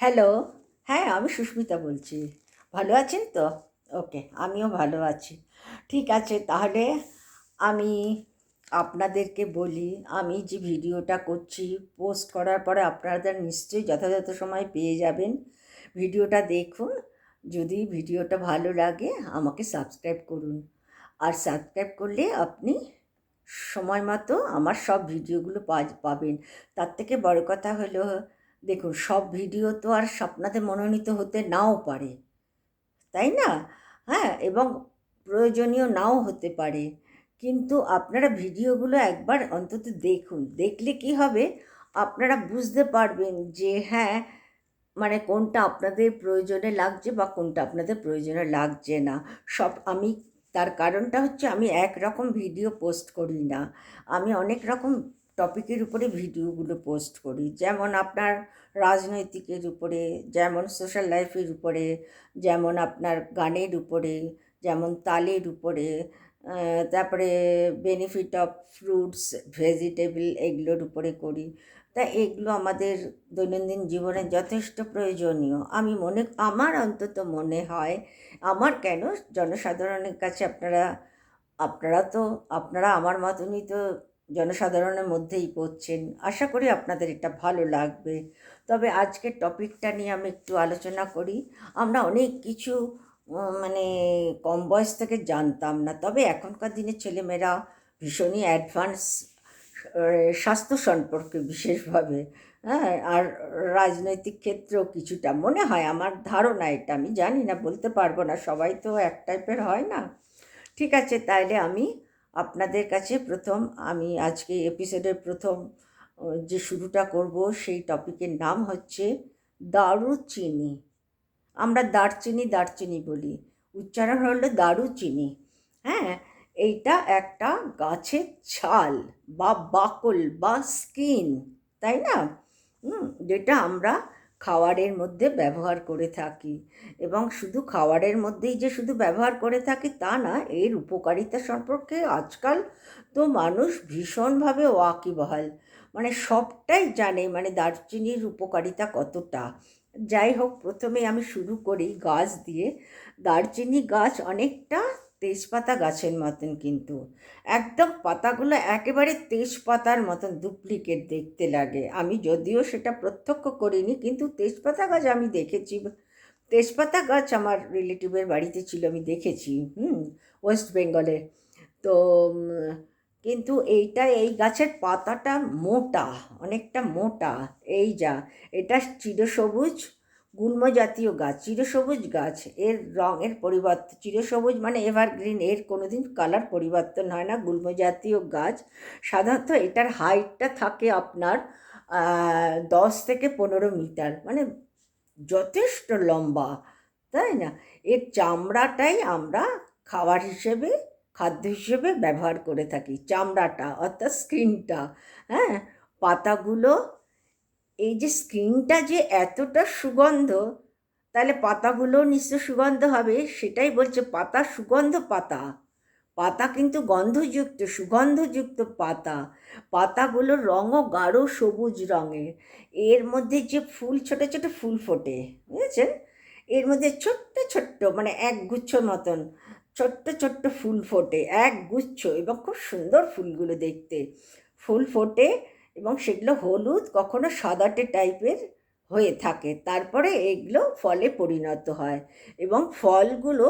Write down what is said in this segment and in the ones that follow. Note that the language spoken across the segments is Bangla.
হ্যালো হ্যাঁ আমি সুস্মিতা বলছি। ভালো আছেন তো? ওকে আমিও ভালো আছি। ঠিক আছে, তাহলে আমি আপনাদেরকে বলি, আমি যে ভিডিওটা করছি পোস্ট করার পরে আপনারা নিশ্চয়ই যথাযথ সময় পেয়ে যাবেন। ভিডিওটা দেখুন, যদি ভিডিওটা ভালো লাগে, আমাকে সাবস্ক্রাইব করুন। আর সাবস্ক্রাইব করলে আপনি সময় মতো আমার সব ভিডিওগুলো পাবেন। তার থেকে বড় কথা হলো দেখুন, সব ভিডিও তো আর আপনাদের মনোনীত হতে নাও পারে, তাই না? হ্যাঁ এবং প্রয়োজনীয় নাও হতে পারে। কিন্তু আপনারা ভিডিওগুলো একবার অন্তত দেখুন, দেখলে কি হবে? আপনারা বুঝতে পারবেন যে হ্যাঁ মানে কোনটা আপনাদের প্রয়োজনে লাগছে বা কোনটা আপনাদের প্রয়োজনে লাগছে না। সব আমি, তার কারণটা হচ্ছে আমি একরকম ভিডিও পোস্ট করি না। আমি অনেক রকম টপিকের উপরে ভিডিওগুলো পোস্ট করি। যেমন আপনার রাজনৈতিকের উপরে, যেমন সোশ্যাল লাইফের উপরে, যেমন আপনার গানের উপরে, যেমন তালের উপরে তারপরে বেনিফিট অফ ফ্রুটস ভেজিটেবল এগুলোর উপরে করি। তা এগুলো আমাদের দৈনন্দিন জীবনে যথেষ্ট প্রয়োজনীয়। আমি মনে, আমার অন্তত মনে হয়, আমার কেন জনসাধারণের কাছে আপনারা আপনারা তো, আপনারা আমার মতনই তো জনসাধারণের মধ্যেই পড়ছেন। আশা করি আপনাদের এটা ভালো লাগবে। তবে আজকের টপিকটা নিয়ে আমি একটু আলোচনা করি। আমরা অনেক কিছু মানে কম বয়স থেকে জানতাম না। তবে এখনকার দিনের ছেলেমেয়েরা ভীষণই অ্যাডভান্স স্বাস্থ্য সম্পর্কে বিশেষভাবে হ্যাঁ আর রাজনৈতিক ক্ষেত্রেও কিছুটা। মনে হয় আমার ধারণা এটা, আমি জানি না, বলতে পারব না। সবাই তো এক টাইপের হয় না। ঠিক আছে, তাইলে আমি আপনাদের কাছে প্রথম, আমি আজকে এপিসোডের প্রথম যে শুরুটা করব সেই টপিকের নাম হচ্ছে দারুচিনি। আমরা দারচিনি দারচিনি বলি। উচ্চারণ হলো দারুচিনি। হ্যাঁ এইটা একটা গাছের ছাল বা বাকল বা স্কিন তাই না? যেটা আমরা খাওয়ারের মধ্যে ব্যবহার করে থাকি। এবং শুধু খাওয়ারের মধ্যেই যে শুধু ব্যবহার করে থাকি তা না, এর উপকারিতা সম্পর্কে আজকাল তো মানুষ ভীষণভাবে ওয়াকিবহাল। মানে সবটাই জানে মানে দারচিনির উপকারিতা কতটা। যাই হোক, প্রথমে আমি শুরু করি গাছ দিয়ে। দারচিনি গাছ অনেকটা তেজপাতা গাছের মতন কিন্তু। একদম পাতাগুলো একেবারে তেজপাতার মতন ডুপ্লিকেট দেখতে লাগে। আমি যদিও সেটা প্রত্যক্ষ করিনি, কিন্তু তেজপাতা গাছ আমি দেখেছি। তেজপাতা গাছ আমার রিলেটিভের বাড়িতে ছিল, আমি দেখেছি, হুম ওয়েস্ট বেঙ্গলে তো কিন্তু এইটা, এই গাছের পাতাটা মোটা, অনেকটা মোটা, এই যা, এটা চিরসবুজ গুল্ম জাতীয় গাছ, চিরসবুজ গাছ, এর রঙের পরিবর্তন চিরসবুজ মানে এভারগ্রিন এর কোনোদিন কালার পরিবর্তন হয় না। গুল্ম জাতীয় গাছ সাধারণত এটার হাইটটা থাকে আপনার দশ থেকে পনেরো মিটার মানে যথেষ্ট লম্বা, তাই না? এর চামড়াটাই আমরা খাবার হিসেবে, খাদ্য হিসেবে ব্যবহার করে থাকি, চামড়াটা অর্থাৎ স্কিনটা হ্যাঁ? পাতাগুলো এই যে স্কিনটা যে এতটা সুগন্ধ, তাহলে পাতাগুলো নিশ্চয় সুগন্ধ হবে, সেটাই বলছে পাতা সুগন্ধ পাতা। পাতা কিন্তু গন্ধযুক্ত, সুগন্ধযুক্ত পাতা। পাতাগুলোর রঙও গাঢ় সবুজ রঙের। এর মধ্যে যে ফুল, ছোট ছোট ফুল ফোটে, বুঝেছেন? এর মধ্যে ছোট্ট ছোট্ট মানে এক গুচ্ছর মতন ছোট্ট ছোট্ট ফুল ফোটে, এক গুচ্ছ, এবং খুব সুন্দর ফুলগুলো দেখতে। ফুল ফোটে এবং সেগুলো হলুদ কখনো সাদাটে টাইপের হয়ে থাকে। তারপরে এগুলো ফলে পরিণত হয় এবং ফলগুলো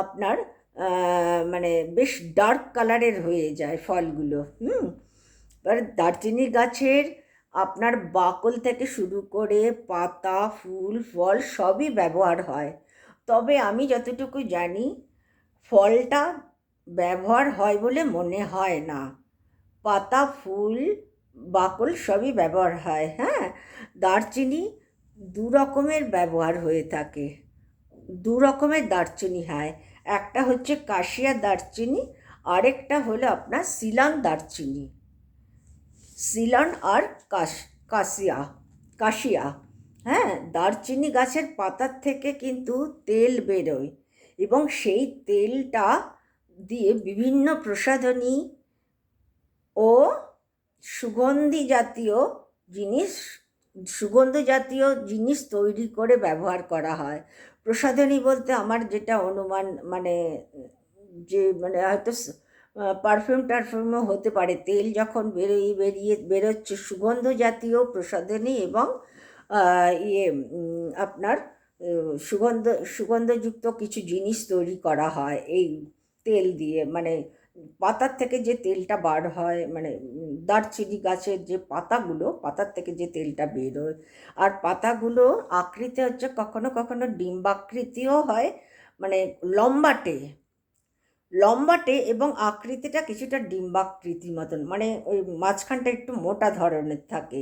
আপনার মানে বেশ ডার্ক কালারের হয়ে যায় ফলগুলো, হুম? এবার দারচিনি গাছের আপনার বাকল থেকে শুরু করে পাতা, ফুল, ফল সবই ব্যবহার হয়। তবে আমি যতটুকু জানি, ফলটা ব্যবহার হয় বলে মনে হয় না। পাতা, ফুল বাকল সবই ব্যবহার হয় হ্যাঁ? দারচিনি দু রকমের ব্যবহার হয়ে থাকে। দু রকমের দারচিনি হয়। একটা হচ্ছে কাশিয়া দারচিনি, আরেকটা হলো আপনার সিলন দারচিনি। সিলন আর কাশ, কাশিয়া কাশিয়া হ্যাঁ? দারচিনি গাছের পাতার থেকে কিন্তু তেল বেরোয় এবং সেই তেলটা দিয়ে বিভিন্ন প্রসাধনী ও সুগন্ধি জাতীয় জিনিস সুগন্ধ জাতীয় জিনিস তৈরি করে ব্যবহার করা হয়। প্রসাধনী বলতে আমার যেটা অনুমান মানে যে মানে হয়তো পারফিউম টারফিউমও হতে পারে। তেল যখন বেরিয়ে বেরিয়ে, বেরোচ্ছে সুগন্ধ জাতীয় প্রসাধনী এবং ইয়ে আপনার সুগন্ধ, সুগন্ধযুক্ত কিছু জিনিস তৈরি করা হয় এই তেল দিয়ে মানে পাতার থেকে যে তেলটা বার হয় মানে দারচিনি গাছের যে পাতাগুলো, পাতার থেকে যে তেলটা বেরোয়। আর পাতাগুলো আকৃতি হচ্ছে কখনো কখনো ডিম্বাকৃতিও হয় মানে লম্বাটে। লম্বাটে এবং আকৃতিটা কিছুটা ডিম্বাকৃতির মতন মানে ওই মাঝখানটা একটু মোটা ধরনের থাকে।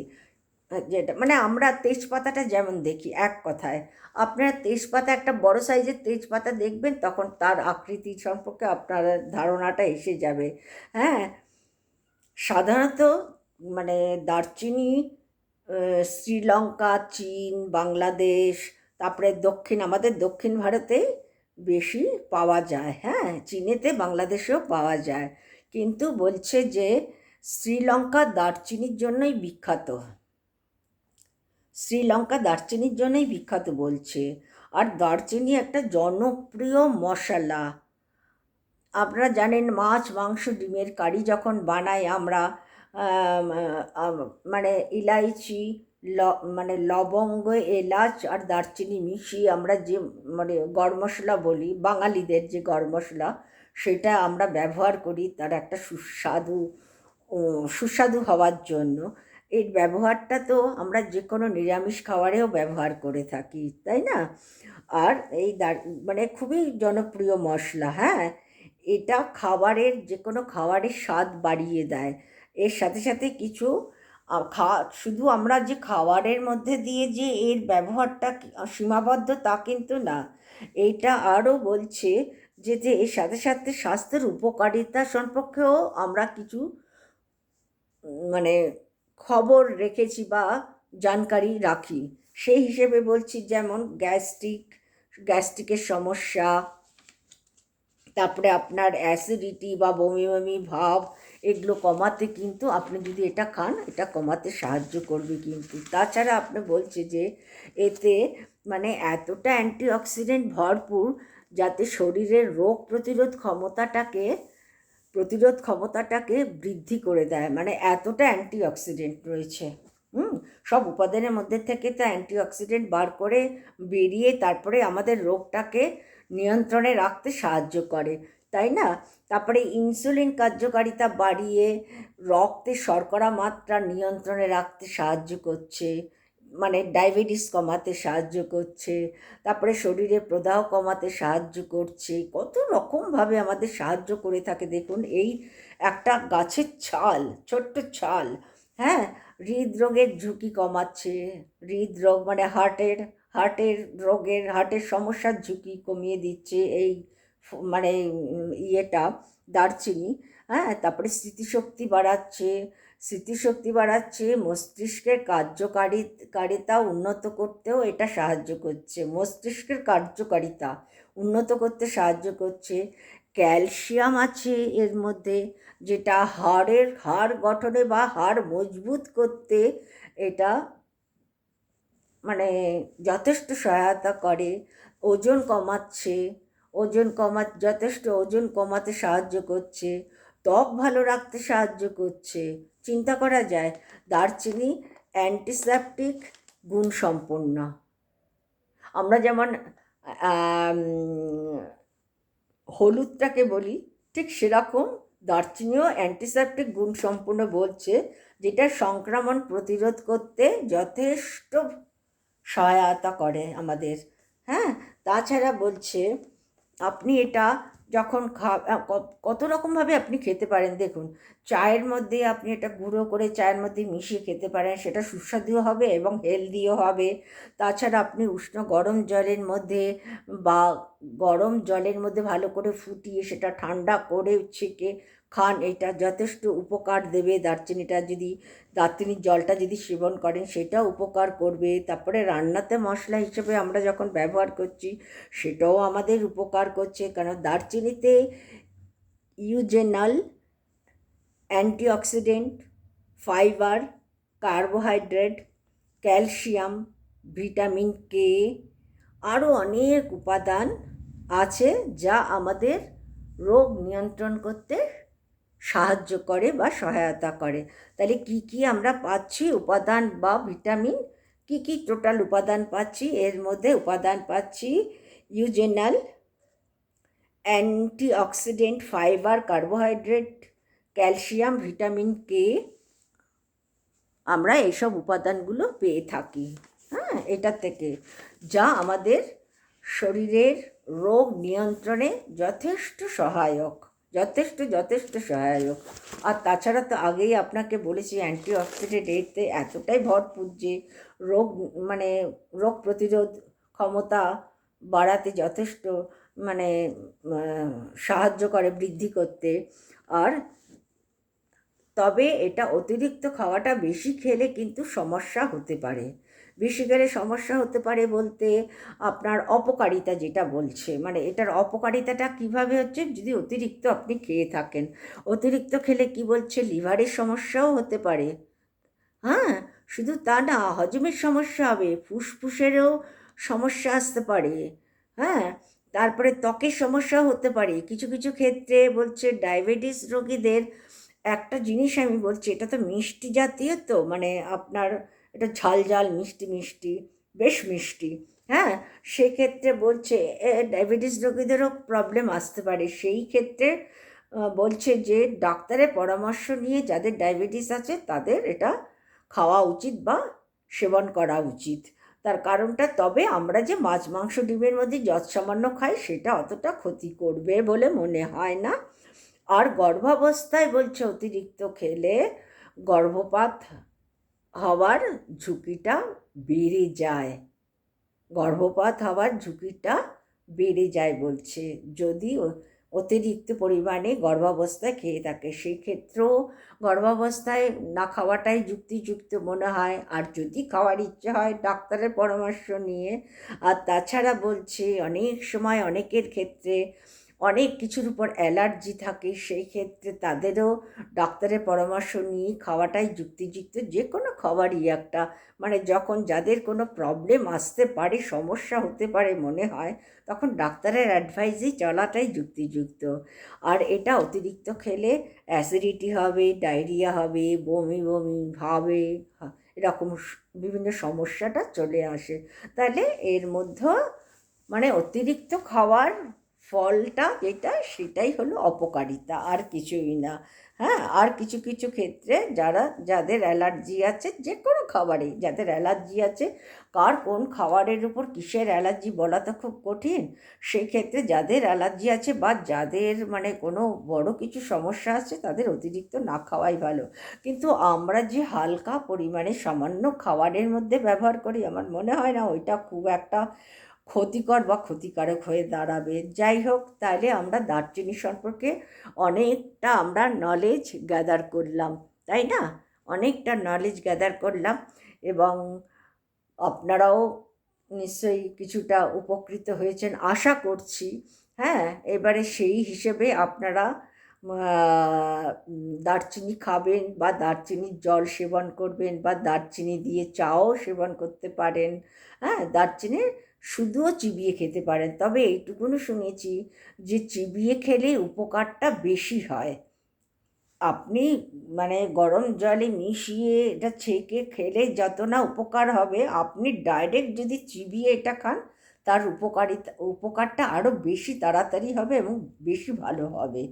যেটা মানে আমরা তেজপাতাটা যেমন দেখি, এক কথায়। আপনারা তেজপাতা, একটা বড় সাইজের তেজপাতা দেখবেন, তখন তার আকৃতি সম্পর্কে আপনার ধারণাটা এসে যাবে। হ্যাঁ সাধারণত মানে দারচিনি শ্রীলঙ্কা, চীন, বাংলাদেশ, তারপরে দক্ষিণ, আমাদের দক্ষিণ ভারতে বেশি পাওয়া যায়। হ্যাঁ চীনেতে বাংলাদেশেও পাওয়া যায়। কিন্তু বলছে যে, শ্রীলঙ্কা দারচিনির জন্যই বিখ্যাত। শ্রীলঙ্কা দারচিনির জন্যই বিখ্যাত বলছে। আর দারচিনি একটা জনপ্রিয় মশলা। আপনারা জানেন মাছ মাংস ডিমের কারি যখন বানাই আমরা আম, আম, মানে ইলাইচি ল মানে লবঙ্গ এলাচ আর দারচিনি মিশিয়ে আমরা যে মানে গরম মশলা বলি বাঙালিদের যে গরম মশলা সেটা আমরা ব্যবহার করি। তার একটা সুস্বাদু সুস্বাদু হওয়ার জন্য। এর ব্যবহারটা তো আমরা যে কোনো নিরামিষ খাবারেও ব্যবহার করে থাকি, তাই না? আর এই মানে খুবই জনপ্রিয় মশলা হ্যাঁ? এটা খাবারের যে কোনো খাবারের স্বাদ বাড়িয়ে দেয়। এর সাথে সাথে কিছু খা, শুধু আমরা যে খাবারের মধ্যে দিয়ে যে এর ব্যবহারটা সীমাবদ্ধ তা কিন্তু না। এইটা আরও বলছে যে যে এর সাথে সাথে স্বাস্থ্যের উপকারিতা সম্পর্কেও আমরা কিছু মানে খবর রেখেছি বা জানকারি রাখি। সেই হিসেবে বলছি যেমন গ্যাস্ট্রিক, গ্যাস্ট্রিকের সমস্যা, তারপরে আপনার অ্যাসিডিটি বা বমি বমি ভাব, এগুলো কমাতে কিন্তু আপনি যদি এটা খান, এটা কমাতে সাহায্য করবে কিন্তু। তাছাড়া আপনি বলছে যে এতে মানে এতটা অ্যান্টিঅক্সিডেন্ট ভরপুর যাতে শরীরের রোগ প্রতিরোধ ক্ষমতাটাকে প্রতিরোধ ক্ষমতাটাকে বৃদ্ধি করে দেয়। মানে এতটা অ্যান্টিঅক্সিডেন্ট রয়েছে। হুম? সব উপাদানের মধ্যে থেকে তো অ্যান্টিঅক্সিডেন্ট বার করে বেরিয়ে তারপরে আমাদের রোগটাকে নিয়ন্ত্রণে রাখতে সাহায্য করে, তাই না? তারপরে ইনসুলিন কার্যকারিতা বাড়িয়ে রক্তে শর্করা মাত্রা নিয়ন্ত্রণে রাখতে সাহায্য করছে। মানে ডায়াবেটিস কমাতে সাহায্য করছে, তারপরে শরীরে প্রদাহ কমাতে সাহায্য করছে, কত রকমভাবে আমাদের সাহায্য করে থাকে দেখুন, এই একটা গাছের ছাল, ছোট্ট ছাল হ্যাঁ? হৃদরোগের ঝুঁকি কমাচ্ছে, হৃদরোগ মানে হার্টের হার্টের রোগের, হার্টের সমস্যার ঝুঁকি কমিয়ে দিচ্ছে এই মানে ইয়েটা, দারচিনি হ্যাঁ? তারপরে স্মৃতিশক্তি বাড়াচ্ছে স্মৃতিশক্তি বাড়াচ্ছে, মস্তিষ্কের কার্যকারী কারিতা উন্নত করতেও এটা সাহায্য করছে। মস্তিষ্কের কার্যকারিতা উন্নত করতে সাহায্য করছে। ক্যালসিয়াম আছে এর মধ্যে, যেটা হাড়ের, হাড় গঠনে বা হাড় মজবুত করতে এটা মানে যথেষ্ট সহায়তা করে। ওজন কমাচ্ছে, ওজন কমা, যথেষ্ট ওজন কমাতে সাহায্য করছে। ত্বক ভালো রাখতে সাহায্য করছে। চিন্তা করা যায়। দারচিনি, অ্যান্টিসেপটিক গুণসম্পন্ন আমরা যেমন হলুদটাকে বলি, ঠিক সেরকম দারচিনিও অ্যান্টিসেপটিক গুণসম্পন্ন বলছে, যেটা সংক্রমণ প্রতিরোধ করতে যথেষ্ট সহায়তা করে আমাদের। হ্যাঁ? তাছাড়া বলছে, আপনি এটা যখন খা কত রকমভাবে আপনি খেতে পারেন, দেখুন। চায়ের মধ্যে আপনি এটা গুঁড়ো করে চায়ের মধ্যে মিশিয়ে খেতে পারেন, সেটা সুস্বাদুও হবে এবং হেলদিও হবে। তাছাড়া আপনি উষ্ণ গরম জলের মধ্যে বা গরম জলের মধ্যে ভালো করে ফুটিয়ে সেটা ঠান্ডা করে ছেঁকে খান, এটা যথেষ্ট উপকার দেবে। দারচিনিটা যদি, দারচিনির জলটা যদি সেবন করেন, সেটাও উপকার করবে। তারপরে রান্নাতে মশলা হিসেবে আমরা যখন ব্যবহার করছি, সেটাও আমাদের উপকার করছে। কারণ দারচিনিতে eugenol antioxidant, fibre, carbohydrate, calcium, vitamin K আরও অনেক উপাদান আছে যা আমাদের রোগ নিয়ন্ত্রণ করতে সাহায্য করে বা সহায়তা করে। তাহলে কি কি আমরা পাচ্ছি? উপাদান বা ভিটামিন? কি কি টোটাল উপাদান পাচ্ছি? এর মধ্যে উপাদান পাচ্ছি eugenol, antioxidant, fibre, carbohydrate, calcium, vitamin K. আমরা এইসব উপাদানগুলো পেয়ে থাকি। হ্যাঁ এটা থেকে। যা আমাদের শরীরের রোগ নিয়ন্ত্রণে যথেষ্ট সহায়ক। যথেষ্ট যথেষ্ট সহায়ক। আর তাছাড়া তো আগেই আপনাকে বলেছি, অ্যান্টিঅক্সিডেন্ট এতে এতটাই ভরপুর যে রোগ মানে রোগ প্রতিরোধ ক্ষমতা বাড়াতে যথেষ্ট মানে সাহায্য করে বৃদ্ধি করতে। আর তবে এটা অতিরিক্ত খাওয়াটা বেশি খেলে কিন্তু সমস্যা হতে পারে। বেশি খেলে সমস্যা হতে পারে বলতে আপনার অপকারিতা যেটা বলছে। মানে এটার অপকারিতাটা কীভাবে হচ্ছে? যদি অতিরিক্ত আপনি খেয়ে থাকেন। অতিরিক্ত খেলে কি বলছে? লিভারের সমস্যাও হতে পারে। হ্যাঁ শুধু তা না, হজমের সমস্যা হবে, ফুসফুসেরও সমস্যা আসতে পারে। হ্যাঁ তারপরে ত্বকের সমস্যা হতে পারে। কিছু কিছু ক্ষেত্রে বলছে ডায়াবেটিস রোগীদের একটা জিনিস আমি বলছি, এটা তো মিষ্টি জাতীয় তো মানে আপনার এটা ঝাল ঝাল মিষ্টি মিষ্টি, বেশ মিষ্টি। হ্যাঁ সেক্ষেত্রে বলছে ডায়াবেটিস রোগীদেরও প্রবলেম আসতে পারে। সেই ক্ষেত্রে বলছে যে, ডাক্তারের পরামর্শ নিয়ে যাদের ডায়াবেটিস আছে, তাদের এটা খাওয়া উচিত বা সেবন করা উচিত। তার কারণটা, তবে আমরা যে মাছ, মাংস, ডিমের মধ্যে যত সামান্য খাই, সেটা অতটা ক্ষতি করবে বলে মনে হয় না। আর গর্ভাবস্থায় বলছে অতিরিক্ত খেলে গর্ভপাত হওয়ার ঝুঁকিটা বেড়ে যায়। গর্ভপাত হওয়ার ঝুঁকিটা বেড়ে যায় বলছে। যদি অতিরিক্ত পরিমাণে গর্ভাবস্থায় খেয়ে থাকে সেই ক্ষেত্রেও গর্ভাবস্থায় না খাওয়াটাই যুক্তিযুক্ত মনে হয়। আর যদি খাওয়ার ইচ্ছে হয়, ডাক্তারের পরামর্শ নিয়ে। আর তাছাড়া বলছে, অনেক সময় অনেকের ক্ষেত্রে অনেক কিছুর উপর অ্যালার্জি থাকে, সেই ক্ষেত্রে তাদেরও ডাক্তারের পরামর্শ নিয়ে খাওয়াটাই যুক্তিযুক্ত। যে কোনো খাবারই একটা মানে যখন যাদের কোনো প্রবলেম আসতে পারে, সমস্যা হতে পারে মনে হয়, তখন ডাক্তারের অ্যাডভাইসেই চলাটাই যুক্তিযুক্ত। আর এটা অতিরিক্ত খেলে অ্যাসিডিটি হবে ডায়রিয়া হবে, বমি বমি হবে এরকম বিভিন্ন সমস্যাটা চলে আসে। তাহলে এর মধ্যে মানে অতিরিক্ত খাওয়ার ফলটা যেটা, সেটাই হলো অপকারিতা, আর কিছুই না। হ্যাঁ আর কিছু কিছু ক্ষেত্রে যারা, যাদের অ্যালার্জি আছে, যে কোনো খাবারে, যাদের অ্যালার্জি আছে, কার কোন খাবারের উপর কিসের অ্যালার্জি বলা তো খুব কঠিন, সেই ক্ষেত্রে যাদের অ্যালার্জি আছে বা যাদের মানে কোনো বড় কিছু সমস্যা আছে, তাদের অতিরিক্ত না খাওয়াই ভালো। কিন্তু আমরা যে হালকা পরিমাণে সামান্য খাবারের মধ্যে ব্যবহার করি, আমার মনে হয় না ওইটা খুব একটা ক্ষতিকর বা ক্ষতিকারক হয়ে দাঁড়াবে। যাই হোক তাহলে আমরা দারচিনি সম্পর্কে অনেকটা আমরা নলেজ গ্যাদার করলাম, তাই না? অনেকটা নলেজ গ্যাদার করলাম এবং আপনারাও নিশ্চয়ই কিছুটা উপকৃত হয়েছেন, আশা করছি। হ্যাঁ এবারে সেই হিসেবে আপনারা দারচিনি খাবেন বা দারচিনির জল সেবন করবেন বা দারচিনি দিয়ে চাও সেবন করতে পারেন। হ্যাঁ দারচিনি শুধুও চিবিয়ে খেতে পারেন। তবে এইটুকুনি শুনেছি যে চিবিয়ে খেলে উপকারটা বেশি হয়। আপনি মানে গরম জলে মিশিয়ে এটা ছেঁকে খেলে যত না উপকার হবে, আপনি ডাইরেক্ট যদি চিবিয়ে এটা খান, তার উপকারিতা, উপকারটা আরও বেশি তাড়াতাড়ি হবে এবং বেশি ভালো হবে।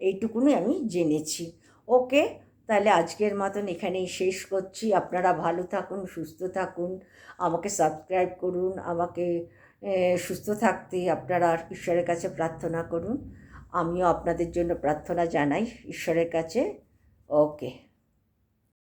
এইটুকুনি আমি জেনেছি। ওকে তাহলে আজকের মতন এখানেই শেষ করছি। আপনারা ভালো থাকুন, সুস্থ থাকুন, আমাকে সাবস্ক্রাইব করুন, আমাকে সুস্থ থাকতে আপনারা ঈশ্বরের কাছে প্রার্থনা করুন। আমিও আপনাদের জন্য প্রার্থনা জানাই ঈশ্বরের কাছে। ওকে